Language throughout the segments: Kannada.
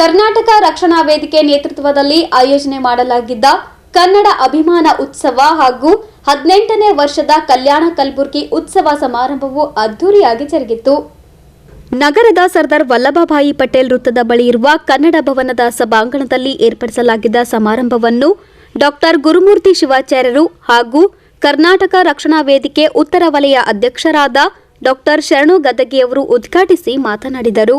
ಕರ್ನಾಟಕ ರಕ್ಷಣಾ ವೇದಿಕೆ ನೇತೃತ್ವದಲ್ಲಿ ಆಯೋಜನೆ ಮಾಡಲಾಗಿದ್ದ ಕನ್ನಡ ಅಭಿಮಾನ ಉತ್ಸವ ಹಾಗೂ ಹದಿನೆಂಟನೇ ವರ್ಷದ ಕಲ್ಯಾಣ ಕಲ್ಬುರ್ಗಿ ಉತ್ಸವ ಸಮಾರಂಭವು ಅದ್ದೂರಿಯಾಗಿ ಜರುಗಿತು. ನಗರದ ಸರ್ದಾರ್ ವಲ್ಲಭಭಾಯಿ ಪಟೇಲ್ ವೃತ್ತದ ಬಳಿ ಇರುವ ಕನ್ನಡ ಭವನದ ಸಭಾಂಗಣದಲ್ಲಿ ಏರ್ಪಡಿಸಲಾಗಿದ್ದ ಸಮಾರಂಭವನ್ನು ಡಾಕ್ಟರ್ ಗುರುಮೂರ್ತಿ ಶಿವಾಚಾರ್ಯರು ಹಾಗೂ ಕರ್ನಾಟಕ ರಕ್ಷಣಾ ವೇದಿಕೆ ಉತ್ತರ ವಲಯ ಅಧ್ಯಕ್ಷರಾದ ಡಾಕ್ಟರ್ ಶರಣು ಗದಗಿಯವರು ಉದ್ಘಾಟಿಸಿ ಮಾತನಾಡಿದರು.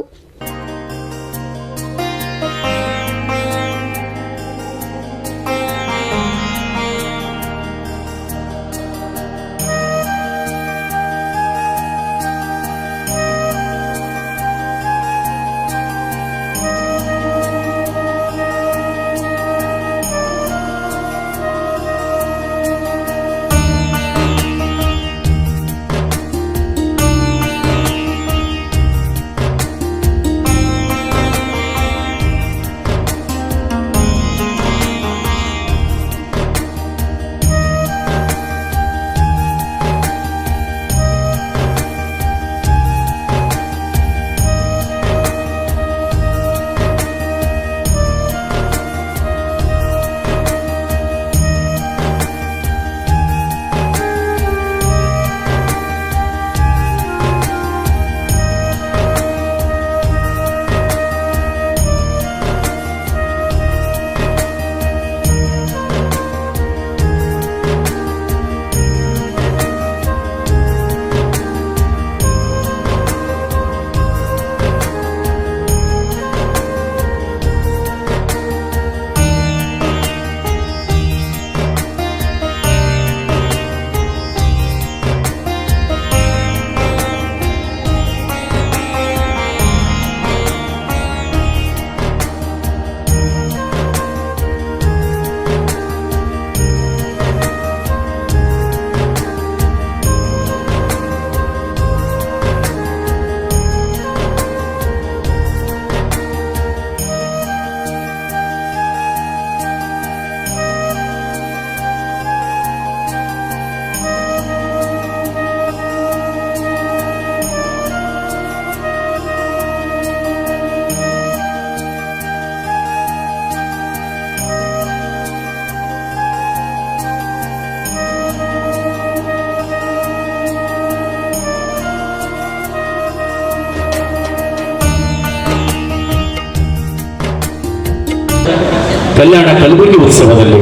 ಕಲ್ಯಾಣ ಕಲಬುರಗಿ ಉತ್ಸವದಲ್ಲಿ.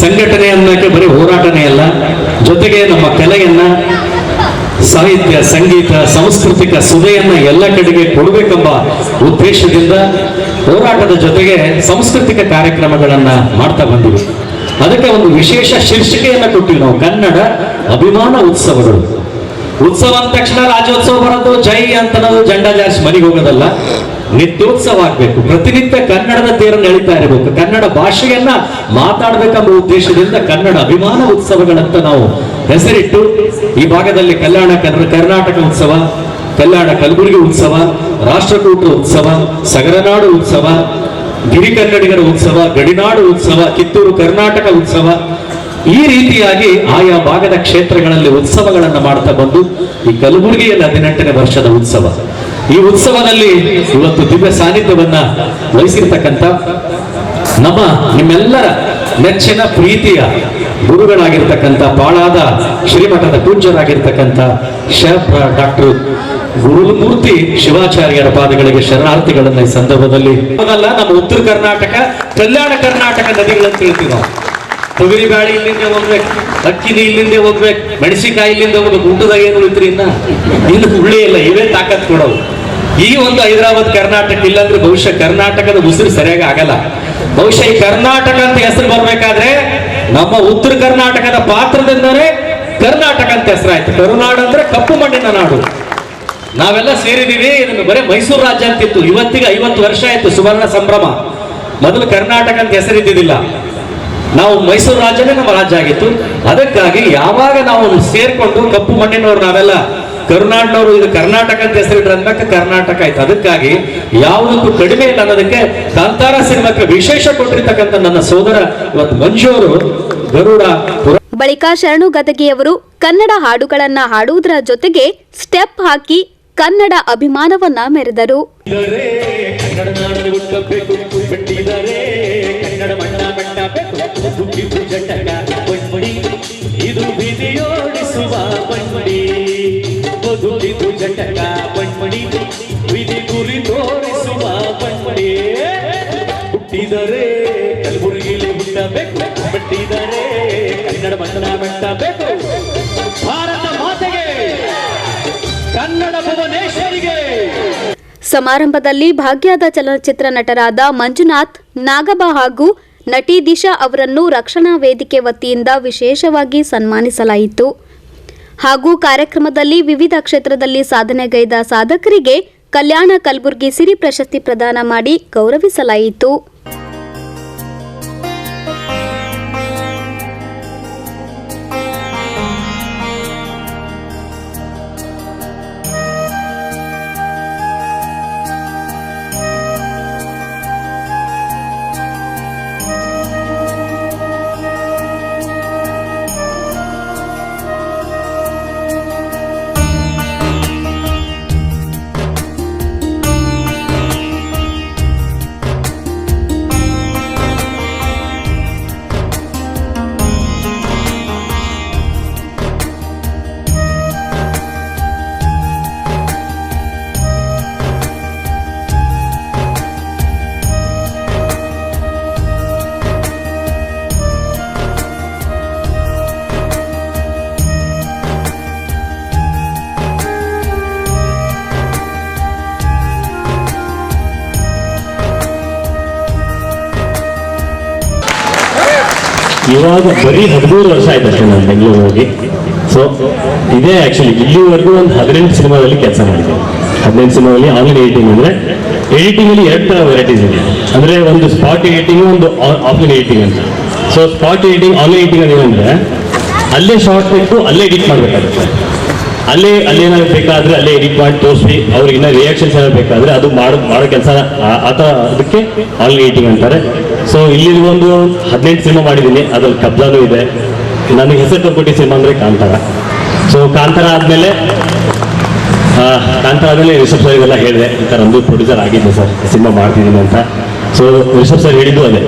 ಸಂಘಟನೆ ಅನ್ನೋಕ್ಕೆ ಬರೀ ಹೋರಾಟನೇ ಅಲ್ಲ, ಜೊತೆಗೆ ನಮ್ಮ ಕಲೆಯನ್ನ, ಸಾಹಿತ್ಯ, ಸಂಗೀತ, ಸಾಂಸ್ಕೃತಿಕ ಸುದೆಯನ್ನ ಎಲ್ಲ ಕಡೆಗೆ ಕೊಡಬೇಕೆಂಬ ಉದ್ದೇಶದಿಂದ ಹೋರಾಟದ ಜೊತೆಗೆ ಸಾಂಸ್ಕೃತಿಕ ಕಾರ್ಯಕ್ರಮಗಳನ್ನ ಮಾಡ್ತಾ ಬಂದಿವಿ. ಅದಕ್ಕೆ ಒಂದು ವಿಶೇಷ ಶೀರ್ಷಿಕೆಯನ್ನ ಕೊಟ್ಟಿವಿ ನಾವು, ಕನ್ನಡ ಅಭಿಮಾನ ಉತ್ಸವಗಳು. ಉತ್ಸವ ಅಂದ ತಕ್ಷಣ ರಾಜ್ಯೋತ್ಸವ ಬರೋದು, ಜೈ ಅಂತ ನಾವು ಜಂಡ ಜಾಸ್ತಿ ಮನೆಗೆ ಹೋಗೋದಲ್ಲ. ನಿತ್ಯೋತ್ಸವ ಆಗ್ಬೇಕು. ಪ್ರತಿನಿತ್ಯ ಕನ್ನಡದ ತೇರನ್ನು ಎಳಿತಾ ಇರಬೇಕು. ಕನ್ನಡ ಭಾಷೆಯನ್ನ ಮಾತಾಡ್ಬೇಕಂಬ ಉದ್ದೇಶದಿಂದ ಕನ್ನಡ ಅಭಿಮಾನ ಉತ್ಸವಗಳಂತ ನಾವು ಹೆಸರಿಟ್ಟು, ಈ ಭಾಗದಲ್ಲಿ ಕಲ್ಯಾಣ ಕರ್ನ- ಕರ್ನಾಟಕ ಉತ್ಸವ, ಕಲ್ಯಾಣ ಕಲಬುರಗಿ ಉತ್ಸವ, ರಾಷ್ಟ್ರಕೂಟ ಉತ್ಸವ, ಸಗರನಾಡು ಉತ್ಸವ, ಗಿರಿ ಕನ್ನಡಿಗರ ಉತ್ಸವ, ಗಡಿನಾಡು ಉತ್ಸವ, ಕಿತ್ತೂರು ಕರ್ನಾಟಕ ಉತ್ಸವ ಈ ರೀತಿಯಾಗಿ ಆಯಾ ಭಾಗದ ಕ್ಷೇತ್ರಗಳಲ್ಲಿ ಉತ್ಸವಗಳನ್ನು ಮಾಡ್ತಾ ಬಂದು ಈ ಕಲಬುರಗಿಯಲ್ಲಿ ಹದಿನೆಂಟನೇ ವರ್ಷದ ಉತ್ಸವ. ಈ ಉತ್ಸವದಲ್ಲಿ ಇವತ್ತು ದಿವ್ಯ ಸಾನ್ನಿಧ್ಯವನ್ನ ವಹಿಸಿರ್ತಕ್ಕಂಥ ನಮ್ಮ ನಿಮ್ಮೆಲ್ಲರ ನೆಚ್ಚಿನ ಪ್ರೀತಿಯ ಗುರುಗಳಾಗಿರ್ತಕ್ಕಂಥ ಬಾಳಾದ ಶ್ರೀಮಠದ ಪೂಜ್ಯರಾಗಿರ್ತಕ್ಕಂಥ ಶ ಡಾಕ್ಟರ್ ಗುರುಮೂರ್ತಿ ಶಿವಾಚಾರ್ಯರ ಪಾದಗಳಿಗೆ ಶರಣಾರ್ಥಿಗಳನ್ನ ಈ ಸಂದರ್ಭದಲ್ಲಿ ನಮ್ಮ ಉತ್ತರ ಕರ್ನಾಟಕ, ಕಲ್ಯಾಣ ಕರ್ನಾಟಕ ನದಿಗಳಂತ ಹೇಳ್ತೀವಿ ನಾವು. ತೊಗರಿ ಬ್ಯಾಳಿ ಇಲ್ಲಿಂದ ಹೋಗ್ಬೇಕು, ಅಕ್ಕಿನಿ ಇಲ್ಲಿಂದ ಹೋಗ್ಬೇಕು, ಮೆಣಸಿನಕಾಯಿ ಇಲ್ಲಿಂದ ಹೋಗ್ಬೇಕು ಊಟದಾಗ ಏನು ಉಳಿತ್ರಿ ಇನ್ನ ಇನ್ನು ಹುಳಿ ಇಲ್ಲ, ಇವೇ ತಾಕತ್ ಕೊಡವು ಈ ಒಂದು ಹೈದರಾಬಾದ್ ಕರ್ನಾಟಕ ಇಲ್ಲಾಂದ್ರೆ ಬಹುಶಃ ಕರ್ನಾಟಕದ ಉಸಿರು ಸರಿಯಾಗಿ ಆಗಲ್ಲ. ಬಹುಶಃ ಈ ಕರ್ನಾಟಕ ಅಂತ ಹೆಸರು ಬರ್ಬೇಕಾದ್ರೆ ನಮ್ಮ ಉತ್ತರ ಕರ್ನಾಟಕದ ಪಾತ್ರದಿಂದನೇ ಕರ್ನಾಟಕ ಅಂತ ಹೆಸರಾಯ್ತು. ಕರುನಾಡು ಅಂದ್ರೆ ಕಪ್ಪು ಮಣ್ಣಿನ ನಾಡು. ನಾವೆಲ್ಲ ಸೇರಿದೀವಿ ಇದನ್ನು ಬರೀ ಮೈಸೂರು ರಾಜ್ಯ ಅಂತಿತ್ತು. ಇವತ್ತಿಗೆ ಐವತ್ತು ವರ್ಷ ಆಯ್ತು ಸುವರ್ಣ ಸಂಭ್ರಮ. ಮೊದಲು ಕರ್ನಾಟಕ ಅಂತ ಹೆಸರಿದ್ದಿದ್ದಿಲ್ಲ. ನಾವು ಮೈಸೂರು ರಾಜ್ಯನೇ ನಮ್ಮ ರಾಜ್ಯ ಆಗಿತ್ತು. ಅದಕ್ಕಾಗಿ ಯಾವಾಗ ನಾವು ಸೇರ್ಕೊಂಡು ಕಪ್ಪು ಮಣ್ಣಿನವ್ರು ನಾವೆಲ್ಲ ಕರುನಾಡಿನವರು ಇದು ಕರ್ನಾಟಕ ಅಂತ ಹೆಸರಿಟ್ರೆ ಅಂದ್ಮೇಲೆ ಕರ್ನಾಟಕ ಆಯ್ತು. ಅದಕ್ಕಾಗಿ ಯಾವುದಕ್ಕೂ ಕಡಿಮೆ ಇಲ್ಲ ಅನ್ನೋದಕ್ಕೆ ಕಾಂತಾರ ಸಿನಿಮಾಕ್ಕೆ ವಿಶೇಷ ಕೊಟ್ಟಿರ್ತಕ್ಕಂಥ ನನ್ನ ಸೋದರ ಇವತ್ತು ಮಂಜು ಅವರು ಗರುಡ ಬಳಿಕ ಶರಣು ಗದಗಿಯವರು ಕನ್ನಡ ಹಾಡುಗಳನ್ನ ಹಾಡುವುದರ ಜೊತೆಗೆ ಸ್ಟೆಪ್ ಹಾಕಿ ಕನ್ನಡ ಅಭಿಮಾನವನ್ನ ಮೆರೆದರು. ಕನ್ನಡ ತೋರಿಸುವ ಬಂಡೆ ಹುಟ್ಟಿದರೆ ಹುಟ್ಟಬೇಕು. ಕನ್ನಡ ಭಾರತ ಮಾತೆಗೆ, ಕನ್ನಡ ಭುವನೇಶ್ವರಿಗೆ. ಸಮಾರಂಭದಲ್ಲಿ ಭಾಗ್ಯದ ಚಲನಚಿತ್ರ ನಟರಾದ ಮಂಜುನಾಥ್, ನಾಗಬ ಹಾಗೂ ನಟಿ ದಿಶಾ ಅವರನ್ನು ರಕ್ಷಣಾ ವೇದಿಕೆ ವತಿಯಿಂದ ವಿಶೇಷವಾಗಿ ಸನ್ಮಾನಿಸಲಾಯಿತು. ಹಾಗೂ ಕಾರ್ಯಕ್ರಮದಲ್ಲಿ ವಿವಿಧ ಕ್ಷೇತ್ರದಲ್ಲಿ ಸಾಧನೆಗೈದ ಸಾಧಕರಿಗೆ ಕಲ್ಯಾಣ ಕಲಬುರ್ಗಿ ಸಿರಿ ಪ್ರಶಸ್ತಿ ಪ್ರದಾನ ಮಾಡಿ ಗೌರವಿಸಲಾಯಿತು. ಇವಾಗ ಬರೀ ಹದಿಮೂರು ವರ್ಷ ಆಯ್ತು ಅಷ್ಟೇ ನಾನು ಬೆಂಗಳೂರು ಹೋಗಿ. ಸೊ ಇದೇ ಆಕ್ಚುಲಿ ಇಲ್ಲಿವರೆಗೂ ಒಂದು ಹದಿನೆಂಟು ಸಿನಿಮಾದಲ್ಲಿ ಕೆಲಸ ಮಾಡಿದೆ. ಹದಿನೆಂಟು ಸಿನಿಮಾದಲ್ಲಿ ಆನ್ಲೈನ್ ಎಡಿಟಿಂಗ್ ಅಂದ್ರೆ ಎಡಿಟಿಂಗ್ ಅಲ್ಲಿ ಎರಡು ತರ ವೆರೈಟೀಸ್ ಇದೆ. ಅಂದ್ರೆ ಒಂದು ಸ್ಪಾಟ್ ಎಡಿಟಿಂಗ್ ಒಂದು ಆಫ್ಲೈನ್ ಎಡಿಟಿಂಗ್ ಅಂತ. So spot editing online editing ಅಂದ್ರೆ ಏನಂದ್ರೆ, ಅಲ್ಲೇ ಶಾರ್ಟ್ ಬಿಟ್ಟು ಅಲ್ಲೇ ಎಡಿಟ್ ಮಾಡಬೇಕಾಗುತ್ತೆ. ಅಲ್ಲೇ ಅಲ್ಲೇನಾದ್ರು ಬೇಕಾದ್ರೆ ಅಲ್ಲೇ ಎಡಿಟ್ ಮಾಡಿ ತೋರಿಸಿ, ಅವ್ರಿಗೆ ರಿಯಾಕ್ಷನ್ಸ್ ಏನಾದ್ರು ಬೇಕಾದ್ರೆ ಅದು ಮಾಡೋ ಮಾಡೋ ಕೆಲಸ ಆತ ಅದಕ್ಕೆ ಆನ್ಲೈನ್ ಎಡಿಟಿಂಗ್ ಅಂತಾರೆ. ಸೊ ಇಲ್ಲಿ ಒಂದು ಹದಿನೆಂಟು ಸಿನಿಮಾ ಮಾಡಿದ್ದೀನಿ. ಅದ್ರಲ್ಲಿ ಕಬ್ಜಾನು ಇದೆ. ನನಗೆ ಹೆಸರು ಕೊಟ್ಟಿದ್ದ ಸಿನಿಮಾ ಅಂದ್ರೆ ಕಾಂತಾರ. ಸೊ ಕಾಂತಾರ ಆದಮೇಲೆ ಕಾಂತಾರ ಆದ್ಮೇಲೆ ರಿಷಬ್ ಸರ್ ಇವೆಲ್ಲ ಹೇಳಿದೆ. ಈ ಥರ ಒಂದು ಪ್ರೊಡ್ಯೂಸರ್ ಆಗಿದ್ದೆ ಸರ್. ಸಿನಿಮಾ ಮಾಡ್ತಿದ್ದೀನಿ ಅಂತ. ಸೊ ರಿಷಬ್ ಸರ್ ಹೇಳಿದ್ದು ಅದೇ.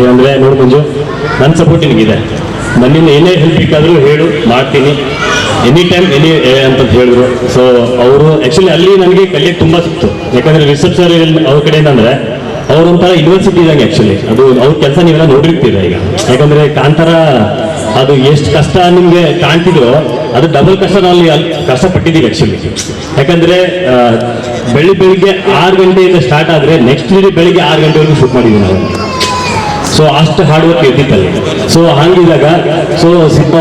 ಏನಂದರೆ ಏನಂದ್ರೆ, ನೋಡು ಮಂಜು, ನನ್ನ ಸಪೋರ್ಟ್ ನಿನಗಿದೆ. ನನ್ನಿಂದ ಏನೇ ಹೆಲ್ಪ್ ಬೇಕಾದರೂ ಹೇಳು, ಮಾಡ್ತೀನಿ. ಎನಿ ಟೈಮ್ ಎನಿ ಅಂತ ಹೇಳಿದ್ರು. ಸೊ ಅವರು ಆ್ಯಕ್ಚುಲಿ ಅಲ್ಲಿ ನನಗೆ ಕಲಿಯಕ್ಕೆ ತುಂಬಾ ಸಿಕ್ತು. ಯಾಕಂದ್ರೆ ರಿಷಬ್ ಸರ್ ಅವ್ರ ಕಡೆ ಅಂದ್ರೆ ಅವ್ರ ಒಂಥರ ಯೂನಿವರ್ಸಿಟಿ ಇದ್ದಂಗೆ ಆಕ್ಚುಲಿ ಅದು ಅವ್ರ ಕೆಲಸ ನೀವೆಲ್ಲ ನೋಡಿರ್ತೀರ ಈಗ. ಯಾಕಂದ್ರೆ ಕಾಂತಾರ, ಅದು ಎಷ್ಟು ಕಷ್ಟ ನಿಮ್ಗೆ ಕಾಣ್ತಿದ್ರು, ಅದು ಡಬಲ್ ಕಷ್ಟ ನಾವು ಅಲ್ಲಿ ಅಲ್ಲಿ ಕಷ್ಟಪಟ್ಟಿದ್ದೀವಿ ಆಕ್ಚುಲಿ ಯಾಕಂದ್ರೆ ಬೆಳಿ ಬೆಳಿಗ್ಗೆ ಆರು ಗಂಟೆಯಿಂದ ಸ್ಟಾರ್ಟ್ ಆದ್ರೆ ನೆಕ್ಸ್ಟ್ ಡೇ ಬೆಳಿಗ್ಗೆ ಆರು ಗಂಟೆವರೆಗೂ ಶೂಟ್ ಮಾಡಿದ್ವಿ ನಾವು. ಸೊ ಅಷ್ಟು ಹಾರ್ಡ್ ವರ್ಕ್ ಇರ್ತಿತ್ತಲ್ಲಿ. ಸೊ ಹಂಗಿದಾಗ ಸೊ ಸಿನಿಮಾ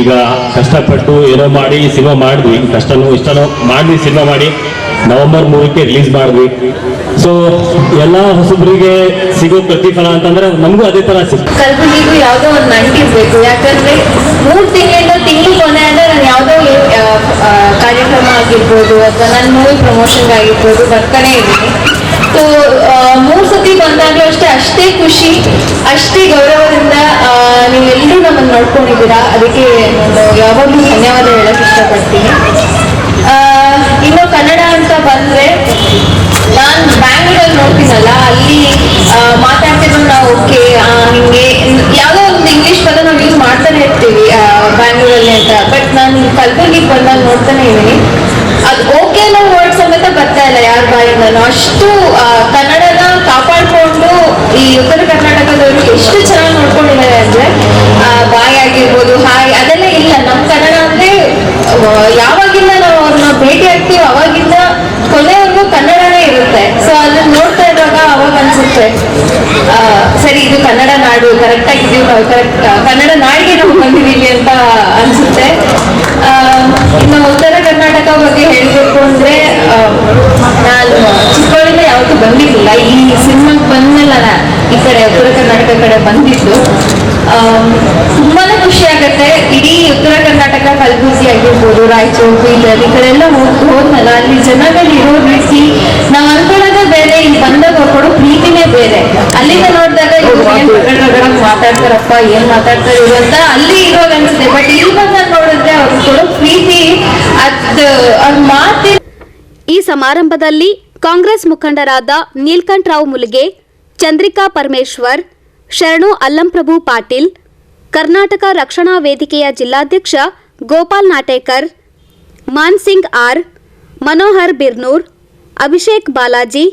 ಈಗ ಕಷ್ಟಪಟ್ಟು ಏನೋ ಮಾಡಿ ಸಿನಿಮಾ ಮಾಡಿದ್ವಿ. ಕಷ್ಟನೋ ಇಷ್ಟನೋ ಮಾಡಿದ್ವಿ, ಸಿನಿಮಾ ಮಾಡಿ. ನವೆಂಬರ್ ಮೂರಕ್ಕೆ ರಿಲೀಸ್ ಮಾಡಿದ್ವಿ. ಸೊ ಎಲ್ಲ ಹೊಸಬ್ರಿಗೆ ಸಿಗೋ ಪ್ರತಿಫಲ ಅಂತಂದ್ರೆ ನಮಗೂ ಅದೇ ತರ ಸಿಗ್ತದೆ. ಕಲ್ಬುರ್ಗಿಗೂ ಯಾವುದೋ ಒಂದು ನಂಟಿರ್ಬೇಕು ಯಾಕಂದ್ರೆ ಮೂರು ತಿಂಗಳಿಂದ ತಿಂಗಳು ಕೊನೆ ಅಂದ್ರೆ ನಾನು ಯಾವುದೋ ಕಾರ್ಯಕ್ರಮ ಆಗಿರ್ಬೋದು ಅಥವಾ ನನ್ನ ಮೂವಿ ಪ್ರಮೋಷನ್ ಆಗಿರ್ಬೋದು ಬರ್ತಾನೆ ಇದ್ದೀನಿ. ಸೊ ಮೂರು ಸತಿ ಬಂದಾಗಲೂ ಅಷ್ಟೇ ಅಷ್ಟೇ ಖುಷಿ, ಅಷ್ಟೇ ಗೌರವದಿಂದ ನೀವೆಲ್ಲರೂ ನಮ್ಮನ್ನು ನೋಡ್ಕೊಂಡಿದ್ದೀರಾ. ಅದಕ್ಕೆ ನಾನು ಯಾವಾಗಲೂ ಧನ್ಯವಾದ ಹೇಳಕ್ ಇಷ್ಟಪಡ್ತೀನಿ. ಇನ್ನು ಕನ್ನಡ ಅಂತ ಬಂದ್ರೆ ನಾನು ಬ್ಯಾಂಗ್ಳೂರಲ್ಲಿ ನೋಡ್ತೀನಲ್ಲ, ಅಲ್ಲಿ ಮಾತಾಡ್ತಿದ್ರು ನಾವು ಓಕೆ ಹಿಂಗೆ ಯಾವುದೋ ಒಂದು ಇಂಗ್ಲಿಷ್ ಪದ ನಾವು ಯೂಸ್ ಮಾಡ್ತಾನೆ ಇರ್ತೀವಿ ಬ್ಯಾಂಗ್ಳೂರಲ್ಲಿ ಅಂತ. ಬಟ್ ನಾನು ಕಲಬುರ್ಗಿಗೆ ಬಂದಾಗ ನೋಡ್ತಾನೆ ಇದ್ದೀನಿ. ಅದು ಓಕೆ ಅನ್ನೋ ವರ್ಡ್ ಸಮೇತ ಬರ್ತಾ ಇಲ್ಲ ಯಾರ ಬಾಯಿಂದನೂ ಅಷ್ಟು ಕನ್ನಡನ ಕಾಪಾಡಿಕೊಂಡು, ಈ ಉತ್ತರ ಕರ್ನಾಟಕದವರು ಎಷ್ಟು ಚೆನ್ನಾಗಿ ನೋಡ್ಕೊಂಡಿದ್ದಾರೆ ಅಂದ್ರೆ ಬಾಯ್ ಆಗಿರ್ಬೋದು, ಹಾಯ್, ಅದೆಲ್ಲ ಇಲ್ಲ. ನಮ್ಮ ಕನ್ನಡ ಅಂದ್ರೆ ಯಾವಾಗಿಂದ ನಾವು ಅವ್ರನ್ನ ಭೇಟಿ ಆಗ್ತೀವಿ ಅವಾಗಿಂದ ಕನ್ನಡನೇ ಇರುತ್ತೆ ಸೊ ಅದನ್ನ ನೋಡ್ತಾ ಇದ್ದಾಗ ಅವಾಗ ಅನ್ಸುತ್ತೆ ಸರಿ, ಇದು ಕನ್ನಡ ನಾಡು ಕರೆಕ್ಟ್ ಇದು ಕರೆಕ್ಟ್ ಕನ್ನಡ ನಾಡಿಗೆ ನಾವು ಬಂದಿದ್ದೀವಿ ಅಂತ ಅನ್ಸುತ್ತೆ. ಇನ್ನು ಉತ್ತರ ಕರ್ನಾಟಕ ಬಗ್ಗೆ ಹೇಳಬೇಕು ಅಂದ್ರೆ ನಾನು ಚಿಕ್ಕವಳಿಂದ ಯಾವತ್ತೂ ಬಂದಿರಲಿಲ್ಲ. ಈ ಸಿನಿಮಾ ಬಂದ್ಮೇಲೆ ನಾನು ಈ ಕಡೆ, ಉತ್ತರ ಕರ್ನಾಟಕ ಕಡೆ ಬಂದಿದ್ದು. ತುಂಬಾನೇ ಖುಷಿ ಆಗತ್ತೆ. ಇಡೀ ಉತ್ತರ ಕರ್ನಾಟಕ ಕಲಬುರ್ಗಿ ಆಗಿರ್ಬೋದು ರಾಯಚೂರು ಬೀದರ್ ಈ ಕಡೆ ಎಲ್ಲ ಹೋಗ್ ಹೋದ್ನಲ್ಲ ಅಲ್ಲಿ ಜನಗಳು ಇರೋ ರೀತಿ ನಾವ್ ಅನ್ಕೊಳ್ಳೋದೇ ಬೇರೆ ಇಲ್ಲಿ ಬಂದಾಗ ಕೊಡೋ ಪ್ರೀತಿನೇ ಬೇರೆ. ಅಲ್ಲಿಂದ ನೋಡಿದಾಗ ಇವ್ರು ಮಾತಾಡ್ತಾರಪ್ಪ ಏನ್ ಮಾತಾಡ್ತಾರೆ ಇವ್ರು ಅಂತ ಅಲ್ಲಿ ಇರೋದ್ ಅನ್ಸುತ್ತೆ. ಬಟ್ ಇಲ್ಲಿ ಬಂದಾಗ ನೋಡಿದ್ರೆ ಅವ್ರು ಕೊಡೋ ಪ್ರೀತಿ ಅದ್ ಅವ್ರ ಈ ಸಮಾರಂಭದಲ್ಲಿ ಕಾಂಗ್ರೆಸ್ ಮುಖಂಡರಾದ ನೀಲ್ಕಂಠರಾವ್ ಮುಲ್ಗೆ ಚಂದ್ರಿಕಾ ಪರಮೇಶ್ವರ್ ಶರಣು ಅಲ್ಲಂಪ್ರಭು ಪಾಟೀಲ್ ಕರ್ನಾಟಕ ರಕ್ಷಣಾ ವೇದಿಕೆಯ ಜಿಲ್ಲಾಧ್ಯಕ್ಷ ಗೋಪಾಲ್ ನಾಟೇಕರ್, ಮಾನ್ಸಿಂಗ್ ಆರ್, ಮನೋಹರ್ ಬಿರ್ನೂರ್, ಅಭಿಷೇಕ್ ಬಾಲಾಜಿ,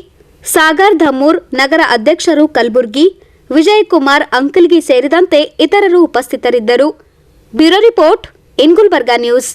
ಸಾಗರ್ ಧಮ್ಮೂರ್ ನಗರ ಅಧ್ಯಕ್ಷರು ಕಲಬುರ್ಗಿ ವಿಜಯ್ ಕುಮಾರ್ ಅಂಕಲ್ಗಿ ಸೇರಿದಂತೆ ಇತರರು ಉಪಸ್ಥಿತರಿದ್ದರು. Bureau report ಇನ್ಗುಲ್ಬರ್ಗಾ news.